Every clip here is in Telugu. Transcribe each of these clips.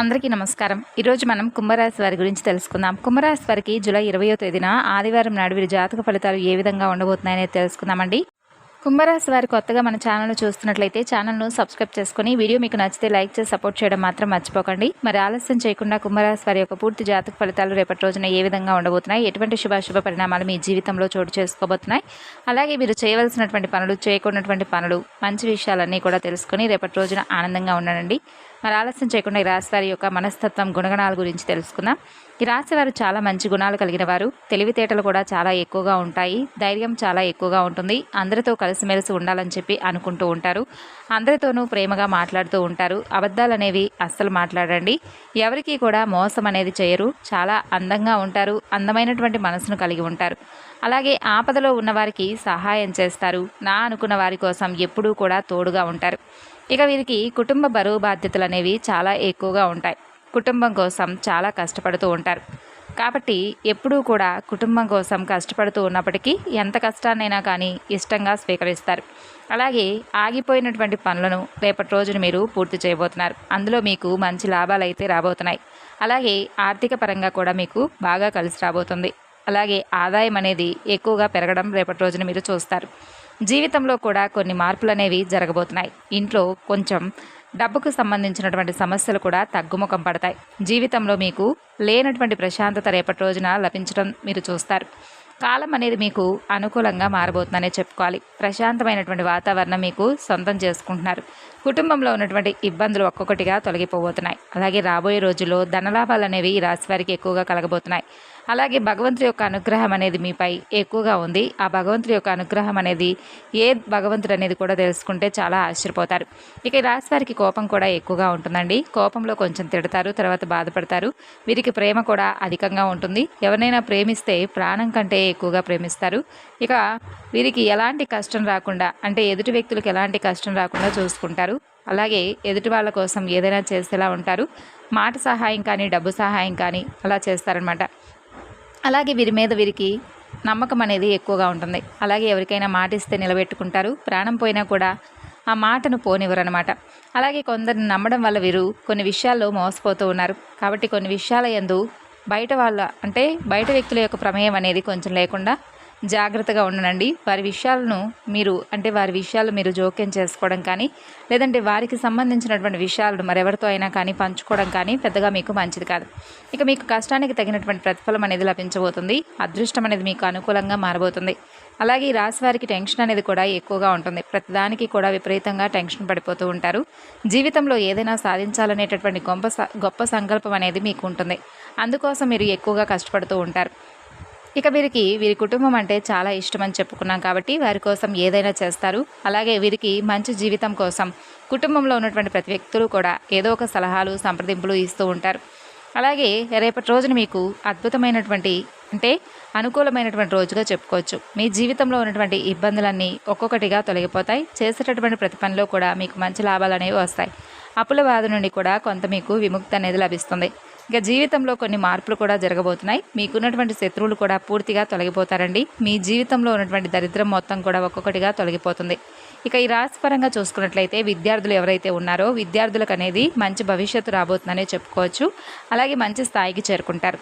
అందరికీ నమస్కారం. ఈరోజు మనం కుంభరాశి వారి గురించి తెలుసుకుందాం. కుంభరాశి వారికి జూలై ఇరవయో తేదీన ఆదివారం నాడు వీరి జాతక ఫలితాలు ఏ విధంగా ఉండబోతున్నాయనేది తెలుసుకుందామండి. కుంభరాశి వారి కొత్తగా మన ఛానల్ను చూస్తున్నట్లయితే ఛానల్ను సబ్స్క్రైబ్ చేసుకుని వీడియో మీకు నచ్చితే లైక్ చేసి సపోర్ట్ చేయడం మాత్రం మర్చిపోకండి. మరి ఆలస్యం చేయకుండా కుంభరాశి వారి యొక్క పూర్తి జాతక ఫలితాలు రేపటి రోజున ఏ విధంగా ఉండబోతున్నాయి ఎటువంటి శుభాశుభ పరిణామాలు మీ జీవితంలో చోటు చేసుకోబోతున్నాయి అలాగే మీరు చేయవలసినటువంటి పనులు చేయకున్నటువంటి పనులు మంచి విషయాలన్నీ కూడా తెలుసుకొని రేపటి రోజున ఆనందంగా ఉండండి. మరి ఆలస్యం చేయకుండా ఈ రాశివారి యొక్క మనస్తత్వం గుణగణాల గురించి తెలుసుకుందాం. ఈ రాశివారు చాలా మంచి గుణాలు కలిగిన వారు. తెలివితేటలు కూడా చాలా ఎక్కువగా ఉంటాయి. ధైర్యం చాలా ఎక్కువగా ఉంటుంది. అందరితో కలిసిమెలిసి ఉండాలని చెప్పి అనుకుంటూ ఉంటారు. అందరితోనూ ప్రేమగా మాట్లాడుతూ ఉంటారు. అబద్ధాలు అనేవి అస్సలు మాట్లాడండి. ఎవరికి కూడా మోసం అనేది చేయరు. చాలా అందంగా ఉంటారు. అందమైనటువంటి మనసును కలిగి ఉంటారు. అలాగే ఆపదలో ఉన్నవారికి సహాయం చేస్తారు. నా అనుకున్న వారి కోసం ఎప్పుడూ కూడా తోడుగా ఉంటారు. ఇక వీరికి కుటుంబ బరువు బాధ్యతలు అనేవి చాలా ఎక్కువగా ఉంటాయి. కుటుంబం కోసం చాలా కష్టపడుతూ ఉంటారు. కాబట్టి ఎప్పుడూ కూడా కుటుంబం కోసం కష్టపడుతూ ఉన్నప్పటికీ ఎంత కష్టాన్నైనా కానీ ఇష్టంగా స్వీకరిస్తారు. అలాగే ఆగిపోయినటువంటి పనులను రేపటి రోజున మీరు పూర్తి చేయబోతున్నారు. అందులో మీకు మంచి లాభాలు అయితే రాబోతున్నాయి. అలాగే ఆర్థిక పరంగా కూడా మీకు బాగా కలిసి రాబోతుంది. అలాగే ఆదాయం అనేది ఎక్కువగా పెరగడం రేపటి రోజున మీరు చూస్తారు. జీవితంలో కూడా కొన్ని మార్పులు అనేవి జరగబోతున్నాయి. ఇంట్లో కొంచెం డబ్బుకు సంబంధించినటువంటి సమస్యలు కూడా తగ్గుముఖం పడతాయి. జీవితంలో మీకు లేనటువంటి ప్రశాంతత రేపటి రోజున లభించడం మీరు చూస్తారు. కాలం అనేది మీకు అనుకూలంగా మారబోతుందనే చెప్పుకోవాలి. ప్రశాంతమైనటువంటి వాతావరణం మీకు సొంతం చేసుకుంటున్నారు. కుటుంబంలో ఉన్నటువంటి ఇబ్బందులు ఒక్కొక్కటిగా తొలగిపోబోతున్నాయి. అలాగే రాబోయే రోజుల్లో ధనలాభాలు అనేవి ఈ రాశి వారికి ఎక్కువగా కలగబోతున్నాయి. అలాగే భగవంతుడి యొక్క అనుగ్రహం అనేది మీపై ఎక్కువగా ఉంది. ఆ భగవంతుడి యొక్క అనుగ్రహం అనేది ఏ భగవంతుడు అనేది కూడా తెలుసుకుంటే చాలా ఆశ్చర్యపోతారు. ఇక ఈ రాశి వారికి కోపం కూడా ఎక్కువగా ఉంటుందండి. కోపంలో కొంచెం తిడతారు తర్వాత బాధపడతారు. వీరికి ప్రేమ కూడా అధికంగా ఉంటుంది. ఎవరినైనా ప్రేమిస్తే ప్రాణం కంటే ఎక్కువగా ప్రేమిస్తారు. ఇక వీరికి ఎలాంటి కష్టం రాకుండా అంటే ఎదుటి వ్యక్తులకు ఎలాంటి కష్టం రాకుండా చూసుకుంటారు. అలాగే ఎదుటి వాళ్ళ కోసం ఏదైనా చేసేలా ఉంటారు. మాట సహాయం కానీ డబ్బు సహాయం కానీ అలా చేస్తారనమాట అలాగే వీరి మీద వీరికి నమ్మకం అనేది ఎక్కువగా ఉంటుంది. అలాగే ఎవరికైనా మాట ఇస్తే నిలబెట్టుకుంటారు. ప్రాణం పోయినా కూడా ఆ మాటను పోనివ్వరనమాట అలాగే కొందరిని నమ్మడం వల్ల వీరు కొన్ని విషయాల్లో మోసపోతూ ఉన్నారు. కాబట్టి కొన్ని విషయాల ఎందు బయట వాళ్ళ అంటే బయట వ్యక్తుల యొక్క ప్రమేయం అనేది కొంచెం లేకుండా జాగ్రత్తగా ఉండనండి. వారి విషయాలను మీరు అంటే వారి విషయాలు మీరు జోక్యం చేసుకోవడం కానీ లేదంటే వారికి సంబంధించినటువంటి విషయాలను మరెవరితో అయినా కానీ పంచుకోవడం కానీ పెద్దగా మీకు మంచిది కాదు. ఇక మీకు కష్టానికి తగినటువంటి ప్రతిఫలం అనేది లభించబోతుంది. అదృష్టం అనేది మీకు అనుకూలంగా మారబోతుంది. అలాగే ఈ రాశి వారికి టెన్షన్ అనేది కూడా ఎక్కువగా ఉంటుంది. ప్రతిదానికి కూడా విపరీతంగా టెన్షన్ పడిపోతూ ఉంటారు. జీవితంలో ఏదైనా సాధించాలనేటటువంటి గొప్ప గొప్ప సంకల్పం అనేది మీకు ఉంటుంది. అందుకోసం మీరు ఎక్కువగా కష్టపడుతూ ఉంటారు. ఇక వీరికి వీరి కుటుంబం అంటే చాలా ఇష్టం అని చెప్పుకున్నాం కాబట్టి వారి కోసం ఏదైనా చేస్తారు. అలాగే వీరికి మంచి జీవితం కోసం కుటుంబంలో ఉన్నటువంటి ప్రతి వ్యక్తులు కూడా ఏదో ఒక సలహాలు సంప్రదింపులు ఇస్తూ ఉంటారు. అలాగే రేపటి రోజున మీకు అద్భుతమైనటువంటి అంటే అనుకూలమైనటువంటి రోజుగా చెప్పుకోవచ్చు. మీ జీవితంలో ఉన్నటువంటి ఇబ్బందులన్నీ ఒక్కొక్కటిగా తొలగిపోతాయి. చేసేటటువంటి ప్రతి పనిలో కూడా మీకు మంచి లాభాలు అనేవి వస్తాయి. అప్పుల బాధ నుండి కూడా కొంత మీకు విముక్తి అనేది లభిస్తుంది. ఇక జీవితంలో కొన్ని మార్పులు కూడా జరగబోతున్నాయి. మీకున్నటువంటి శత్రువులు కూడా పూర్తిగా తొలగిపోతారండి. మీ జీవితంలో ఉన్నటువంటి దరిద్రం మొత్తం కూడా ఒక్కొక్కటిగా తొలగిపోతుంది. ఇక ఈ రాశిపరంగా చూసుకున్నట్లయితే విద్యార్థులు ఎవరైతే ఉన్నారో విద్యార్థులకు అనేది మంచి భవిష్యత్తు రాబోతుందనే చెప్పుకోవచ్చు. అలాగే మంచి స్థాయికి చేరుకుంటారు.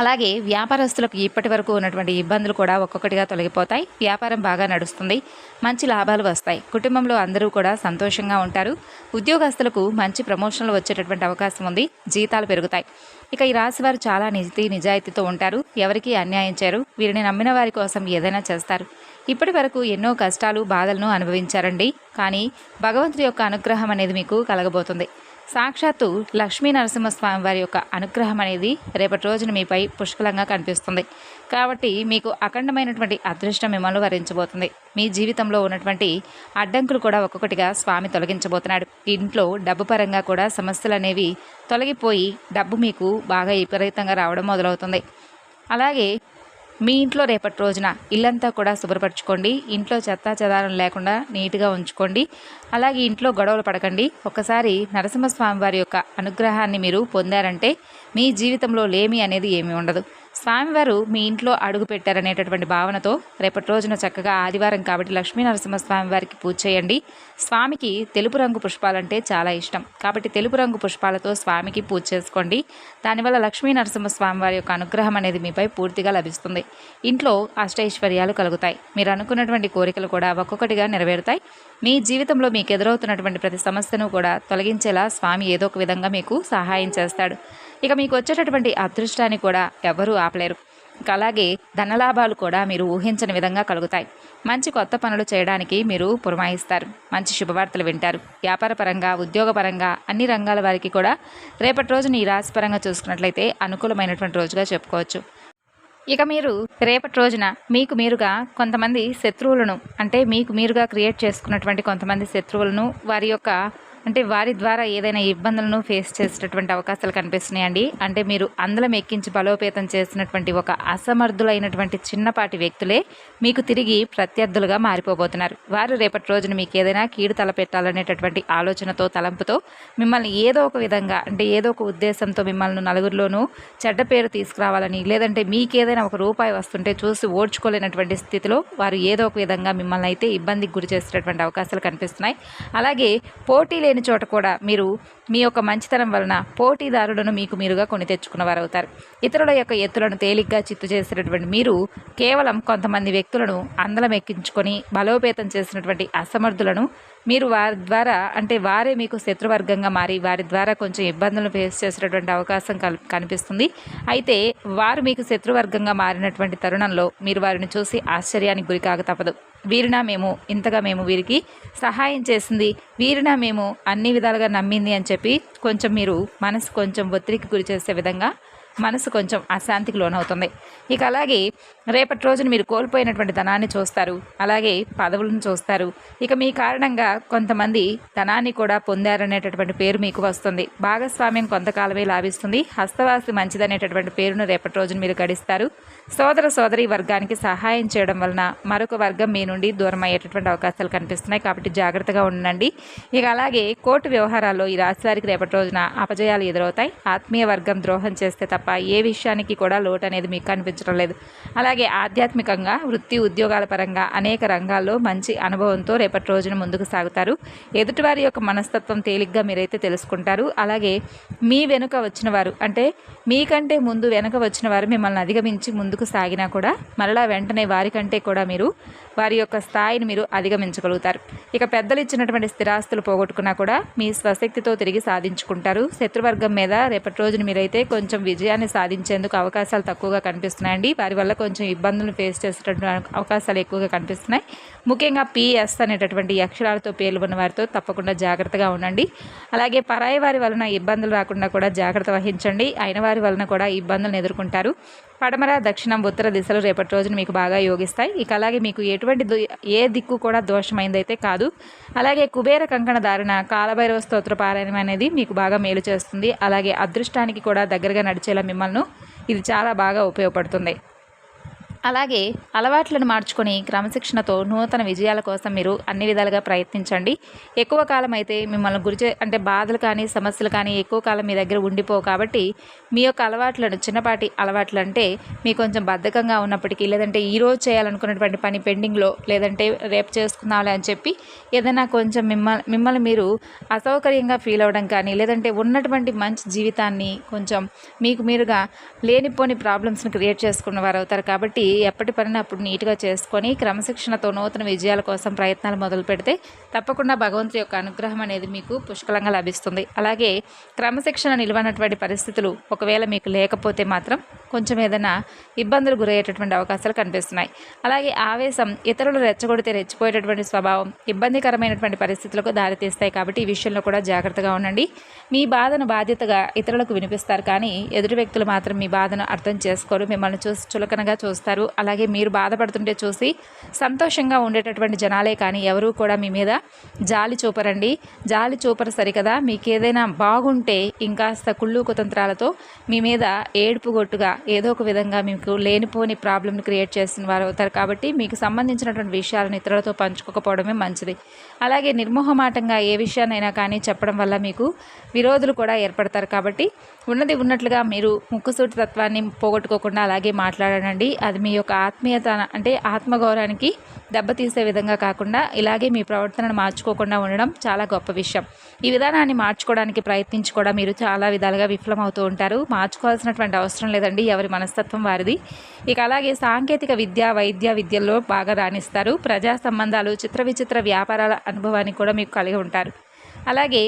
అలాగే వ్యాపారస్తులకు ఇప్పటి వరకు ఉన్నటువంటి ఇబ్బందులు కూడా ఒక్కొక్కటిగా తొలగిపోతాయి. వ్యాపారం బాగా నడుస్తుంది. మంచి లాభాలు వస్తాయి. కుటుంబంలో అందరూ కూడా సంతోషంగా ఉంటారు. ఉద్యోగస్తులకు మంచి ప్రమోషన్లు వచ్చేటటువంటి అవకాశం ఉంది. జీతాలు పెరుగుతాయి. ఇక ఈ రాశి వారు చాలా నిజతి నిజాయితీతో ఉంటారు. ఎవరికీ అన్యాయం చేయరు. వీరిని నమ్మిన వారి కోసం ఏదైనా చేస్తారు. ఇప్పటి వరకు ఎన్నో కష్టాలు బాధలను అనుభవించారండి. కానీ భగవంతుడి యొక్క అనుగ్రహం అనేది మీకు కలగబోతుంది. సాక్షాత్తు లక్ష్మీ నరసింహస్వామి వారి యొక్క అనుగ్రహం అనేది రేపటి రోజున మీపై పుష్కలంగా కనిపిస్తుంది. కాబట్టి మీకు అఖండమైనటువంటి అదృష్టం మిమ్మల్ని వరించబోతుంది. మీ జీవితంలో ఉన్నటువంటి అడ్డంకులు కూడా ఒక్కొక్కటిగా స్వామి తొలగించబోతున్నాడు. ఇంట్లో డబ్బు పరంగా కూడా సమస్యలు అనేవి తొలగిపోయి డబ్బు మీకు బాగా విపరీతంగా రావడం మొదలవుతుంది. అలాగే మీ ఇంట్లో రేపటి రోజున ఇల్లంతా కూడా శుభ్రపరచుకోండి. ఇంట్లో చెత్తా చెదారం లేకుండా నీట్గా ఉంచుకోండి. అలాగే ఇంట్లో గొడవలు పడకండి. ఒకసారి నరసింహస్వామి వారి యొక్క అనుగ్రహాన్ని మీరు పొందారంటే మీ జీవితంలో లేమి అనేది ఏమీ ఉండదు. స్వామివారు మీ ఇంట్లో అడుగు పెట్టారనేటటువంటి భావనతో రేపటి రోజున చక్కగా ఆదివారం కాబట్టి లక్ష్మీ నరసింహ స్వామివారికి పూజ చేయండి. స్వామికి తెలుపు రంగు పుష్పాలంటే చాలా ఇష్టం. కాబట్టి తెలుపు రంగు పుష్పాలతో స్వామికి పూజ చేసుకోండి. దానివల్ల లక్ష్మీ నరసింహ స్వామివారి యొక్క అనుగ్రహం అనేది మీపై పూర్తిగా లభిస్తుంది. ఇంట్లో అష్టైశ్వర్యాలు కలుగుతాయి. మీరు అనుకున్నటువంటి కోరికలు కూడా ఒక్కొక్కటిగా నెరవేరుతాయి. మీ జీవితంలో మీకు ఎదురవుతున్నటువంటి ప్రతి సమస్యను కూడా తొలగించేలా స్వామి ఏదో ఒక విధంగా మీకు సహాయం చేస్తాడు. ఇక మీకు వచ్చేటటువంటి అదృష్టాన్ని కూడా ఎవరూ ఆపలేరు. అలాగే ధనలాభాలు కూడా మీరు ఊహించని విధంగా కలుగుతాయి. మంచి కొత్త పనులు చేయడానికి మీరు పురమాయిస్తారు. మంచి శుభవార్తలు వింటారు. వ్యాపారపరంగా ఉద్యోగపరంగా అన్ని రంగాల వారికి కూడా రేపటి రోజున ఈ రాశిపరంగా చూసుకున్నట్లయితే అనుకూలమైనటువంటి రోజుగా చెప్పుకోవచ్చు. ఇక మీరు రేపటి రోజున మీకు మీరుగా కొంతమంది శత్రువులను అంటే మీకు మీరుగా క్రియేట్ చేసుకున్నటువంటి కొంతమంది శత్రువులను వారి యొక్క అంటే వారి ద్వారా ఏదైనా ఇబ్బందులను ఫేస్ చేసేటటువంటి అవకాశాలు కనిపిస్తున్నాయండి. అంటే మీరు అందలం ఎక్కించి బలోపేతం చేసినటువంటి ఒక అసమర్థులైనటువంటి చిన్నపాటి వ్యక్తులే మీకు తిరిగి ప్రత్యర్థులుగా మారిపోబోతున్నారు. వారు రేపటి రోజున మీకు ఏదైనా కీడు తలపెట్టాలనేటటువంటి ఆలోచనతో తలంపుతో మిమ్మల్ని ఏదో ఒక విధంగా అంటే ఏదో ఒక ఉద్దేశంతో మిమ్మల్ని నలుగురిలోనూ చెడ్డ పేరు తీసుకురావాలని లేదంటే మీకు ఏదైనా ఒక రూపాయి వస్తుంటే చూసి ఓడ్చుకోలేనటువంటి స్థితిలో వారు ఏదో ఒక విధంగా మిమ్మల్ని అయితే ఇబ్బందికి గురి చేసేటటువంటి అవకాశాలు కనిపిస్తున్నాయి. అలాగే పోటీ లేని చోట కూడా మీరు మీ యొక్క మంచితనం వలన పోటీదారులను మీకు మీరుగా కొని తెచ్చుకున్నవారు అవుతారు ఇతరుల యొక్క ఎత్తులను తేలిగ్గా చిత్తు చేసినటువంటి మీరు కేవలం కొంతమంది వ్యక్తులను అందలం ఎక్కించుకొని బలోపేతం చేసినటువంటి అసమర్థులను మీరు వారి ద్వారా అంటే వారే మీకు శత్రువర్గంగా మారి వారి ద్వారా కొంచెం ఇబ్బందులను ఫేస్ చేసినటువంటి అవకాశం కల్ కనిపిస్తుంది. అయితే వారు మీకు శత్రువర్గంగా మారినటువంటి తరుణంలో మీరు వారిని చూసి ఆశ్చర్యానికి గురికాక తప్పదు. వీరిన మేము ఇంతగా మేము వీరికి సహాయం చేసింది. వీరిన మేము అన్ని విధాలుగా నమ్మింది అని చెప్పి కొంచెం మీరు మనసు కొంచెం ఒత్తిడికి గురి చేసే విధంగా మనసు కొంచెం అశాంతికి లోనవుతుంది. ఇక అలాగే రేపటి రోజున మీరు కోల్పోయినటువంటి ధనాన్ని చూస్తారు. అలాగే పదవులను చూస్తారు. ఇక మీ కారణంగా కొంతమంది ధనాన్ని కూడా పొందారనేటటువంటి పేరు మీకు వస్తుంది. భాగస్వామ్యం కొంతకాలమే లాభిస్తుంది. హస్తవాసి మంచిదనేటటువంటి పేరును రేపటి రోజున మీరు గడిస్తారు. సోదర సోదరి వర్గానికి సహాయం చేయడం వలన మరొక వర్గం మీ నుండి దూరం అయ్యేటటువంటి అవకాశాలు కనిపిస్తున్నాయి. కాబట్టి జాగ్రత్తగా ఉండండి. ఇక అలాగే కోర్టు వ్యవహారాల్లో ఈ రాశివారికి రేపటి రోజున అపజయాలు ఎదురవుతాయి. ఆత్మీయ వర్గం ద్రోహం చేస్తే తప్ప ఏ విషయానికి కూడా లోటు అనేది మీకు కనిపించడం లేదు. అలాగే ఆధ్యాత్మికంగా వృత్తి ఉద్యోగాల పరంగా అనేక రంగాల్లో మంచి అనుభవంతో రేపటి రోజున ముందుకు సాగుతారు. ఎదుటివారి యొక్క మనస్తత్వం తేలిగ్గా మీరైతే తెలుసుకుంటారు. అలాగే మీ వెనుక వచ్చిన వారు అంటే మీకంటే ముందు వెనుక వచ్చిన వారు మిమ్మల్ని అధిగమించి ముందుకు సాగినా కూడా మరలా వెంటనే వారికంటే కూడా మీరు వారి యొక్క స్థాయిని మీరు అధిగమించగలుగుతారు. ఇక పెద్దలు ఇచ్చినటువంటి స్థిరాస్తులు పోగొట్టుకున్నా కూడా మీ స్వశక్తితో తిరిగి సాధించుకుంటారు. శత్రువర్గం మీద రేపటి రోజున మీరైతే కొంచెం విజయాన్ని సాధించేందుకు అవకాశాలు తక్కువగా కనిపిస్తున్నాయండి. వారి వల్ల కొంచెం ఇబ్బందులు ఫేస్ చేసేటటువంటి అవకాశాలు ఎక్కువగా కనిపిస్తున్నాయి. ముఖ్యంగా పిఎస్ అనేటటువంటి అక్షరాలతో పేర్లు ఉన్న వారితో తప్పకుండా జాగ్రత్తగా ఉండండి. అలాగే పరాయి వారి వలన ఇబ్బందులు రాకుండా కూడా జాగ్రత్త వహించండి. అయిన వారి వలన కూడా ఇబ్బందులను ఎదుర్కొంటారు. పడమర దక్షిణ ఉత్తర దిశలు రేపటి రోజున మీకు బాగా యోగిస్తాయి. ఇక అలాగే మీకు ఎటువంటి ఏ దిక్కు కూడా దోషమైందైతే కాదు. అలాగే కుబేర కంకణ దారిన కాలభైరవ స్తోత్ర పారాయణం అనేది మీకు బాగా మేలు చేస్తుంది. అలాగే అదృష్టానికి కూడా దగ్గరగా నడిచేలా మిమ్మల్ని ఇది చాలా బాగా ఉపయోగపడుతుంది. అలాగే అలవాట్లను మార్చుకొని క్రమశిక్షణతో నూతన విజయాల కోసం మీరు అన్ని విధాలుగా ప్రయత్నించండి. ఎక్కువ కాలం అయితే మిమ్మల్ని గురిచే అంటే బాధలు కానీ సమస్యలు కానీ ఎక్కువ కాలం మీ దగ్గర ఉండిపోవు కాబట్టి మీ యొక్క అలవాట్లను చిన్నపాటి అలవాట్లు అంటే మీ కొంచెం బద్ధకంగా ఉన్నప్పటికీ లేదంటే ఈరోజు చేయాలనుకున్నటువంటి పని పెండింగ్లో లేదంటే రేపు చేసుకుందాంలే అని చెప్పి ఏదైనా కొంచెం మిమ్మల్ని మిమ్మల్ని మీరు అసౌకర్యంగా ఫీల్ అవ్వడం కానీ లేదంటే ఉన్నటువంటి మంచి జీవితాన్ని కొంచెం మీకు మీరుగా లేనిపోని ప్రాబ్లమ్స్ని క్రియేట్ చేసుకున్న వారు అవుతారు కాబట్టి ఎప్పటి పనిని అప్పుడు నీట్గా చేసుకొని క్రమశిక్షణతో నూతన విజయాల కోసం ప్రయత్నాలు మొదలు పెడితే తప్పకుండా భగవంతుడి యొక్క అనుగ్రహం అనేది మీకు పుష్కలంగా లభిస్తుంది. అలాగే క్రమశిక్షణ నిలవనటువంటి పరిస్థితులు ఒకవేళ మీకు లేకపోతే మాత్రం కొంచెం ఏదైనా ఇబ్బందులు గురయ్యేటటువంటి అవకాశాలు కనిపిస్తున్నాయి. అలాగే ఆవేశం ఇతరులు రెచ్చగొడితే రెచ్చిపోయేటటువంటి స్వభావం ఇబ్బందికరమైనటువంటి పరిస్థితులకు దారితీస్తాయి కాబట్టి ఈ విషయంలో కూడా జాగ్రత్తగా ఉండండి. మీ బాధను బాధ్యతగా ఇతరులకు వినిపిస్తారు కానీ ఎదుటి వ్యక్తులు మాత్రం మీ బాధను అర్థం చేసుకోరు మిమ్మల్ని చూసి చులకనగా చూస్తారు. అలాగే మీరు బాధపడుతుంటే చూసి సంతోషంగా ఉండేటటువంటి జనాలే కానీ ఎవరూ కూడా మీ మీద జాలి చూపరండి. జాలి చూపరు సరికదా. మీకు ఏదైనా బాగుంటే ఇంకాస్త కుళ్ళు కుతంత్రాలతో మీ మీద ఏడుపుగొట్టుగా ఏదో ఒక విధంగా మీకు లేనిపోని ప్రాబ్లమ్ని క్రియేట్ చేసిన వారు అవుతారు కాబట్టి మీకు సంబంధించినటువంటి విషయాలను ఇతరులతో పంచుకోకపోవడమే మంచిది. అలాగే నిర్మోహమాటంగా ఏ విషయాన్నైనా కానీ చెప్పడం వల్ల మీకు విరోధులు కూడా ఏర్పడతారు కాబట్టి ఉన్నది ఉన్నట్లుగా మీరు ముక్కుసూటి తత్వాన్ని పోగొట్టుకోకుండా అలాగే మాట్లాడండి. అది మీ యొక్క ఆత్మీయత అంటే ఆత్మగౌరవానికి దెబ్బతీసే విధంగా కాకుండా ఇలాగే మీ ప్రవర్తనను మార్చుకోకుండా ఉండడం చాలా గొప్ప విషయం. ఈ విధానాన్ని మార్చుకోవడానికి ప్రయత్నించి కూడా మీరు చాలా విధాలుగా విఫలమవుతూ ఉంటారు. మార్చుకోవాల్సినటువంటి అవసరం లేదండి. ఎవరి మనస్తత్వం వారిది. ఇక అలాగే సాంకేతిక విద్య వైద్య విద్యల్లో బాగా రాణిస్తారు. ప్రజా సంబంధాలు చిత్ర విచిత్ర వ్యాపారాల అనుభవాన్ని కూడా మీకు కలిగి ఉంటారు. అలాగే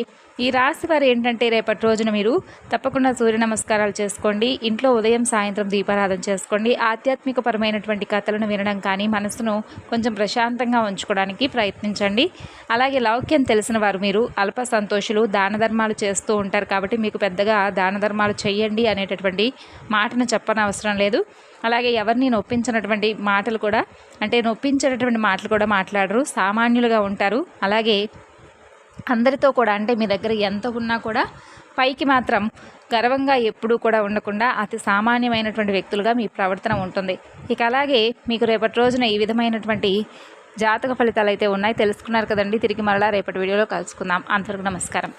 ఈ రాశి వారు ఏంటంటే రేపటి రోజున మీరు తప్పకుండా సూర్య నమస్కారాలు చేసుకోండి. ఇంట్లో ఉదయం సాయంత్రం దీపారాధన చేసుకోండి. ఆధ్యాత్మిక పరమైనటువంటి కథలను వినడం కానీ మనసును కొంచెం ప్రశాంతంగా ఉంచుకోవడానికి ప్రయత్నించండి. అలాగే లౌక్యం తెలిసిన వారు మీరు అల్ప సంతోషులు దాన ధర్మాలు చేస్తూ ఉంటారు కాబట్టి మీకు పెద్దగా దాన ధర్మాలు చేయండి అనేటటువంటి మాటను చెప్పనవసరం లేదు. అలాగే ఎవరిని నొప్పించినటువంటి మాటలు కూడా అంటే నొప్పించేటటువంటి మాటలు కూడా మాట్లాడరు సామాన్యులుగా ఉంటారు. అలాగే అందరితో కూడా అంటే మీ దగ్గర ఎంత ఉన్నా కూడా పైకి మాత్రం గర్వంగా ఎప్పుడూ కూడా ఉండకుండా అతి సామాన్యమైనటువంటి వ్యక్తులుగా మీ ప్రవర్తన ఉంటుంది. ఇక అలాగే మీకు రేపటి రోజున ఈ విధమైనటువంటి జాతక ఫలితాలు అయితే ఉన్నాయి తెలుసుకున్నారు కదండి. తిరిగి మరలా రేపటి వీడియోలో కలుసుకుందాం. అంతవరకు నమస్కారం.